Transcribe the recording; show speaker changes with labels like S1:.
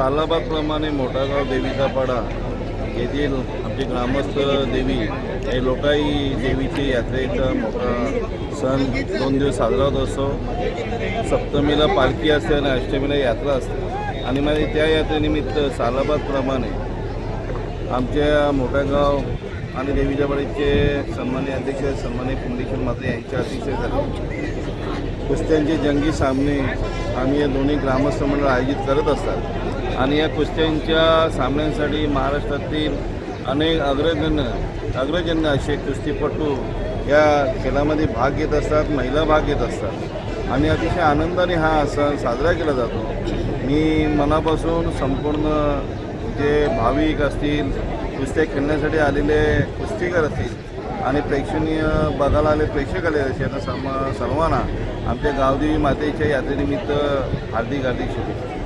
S1: सालाबादप्रमाणे मोठागाव देवीचा पाडा येथील आमचे ग्रामस्थ देवी हे लोकाई देवीची यात्रेचा मोठा सण दोन दिवस साजरा होत असतो. सप्तमीला पालखी असते आणि अष्टमीला यात्रा असते. आणि माझे त्या यात्रेनिमित्त सालाबादप्रमाणे आमच्या मोठ्यागाव आणि देवीच्या बळीचे सन्मान्य अध्यक्ष सन्मान्य कुंडेश्वर माते यांच्या अतिशय झाले. कुस्त्यांचे जंगी सामने आम्ही या दोन्ही ग्रामस्थ मंडळ आयोजित करत असतात. आणि या कुस्त्यांच्या सामन्यांसाठी महाराष्ट्रातील अनेक अग्रजन्य अग्रजन्य असे कुस्तीपटू या खेळामध्ये भाग घेत असतात महिला भाग घेत असतात. आणि अतिशय आनंदाने हा सण साजरा केला जातो. मी मनापासून संपूर्ण जे भाविक असतील कुस्त्या खेळण्यासाठी आलेले कुस्तीकर असतील आणि प्रेक्षणीय बघायला आले प्रेक्षक आले असे यांना सर्वांना आमच्या गावदेवी मातेच्या यात्रेनिमित्त हार्दिक हार्दिक शुभेच्छा.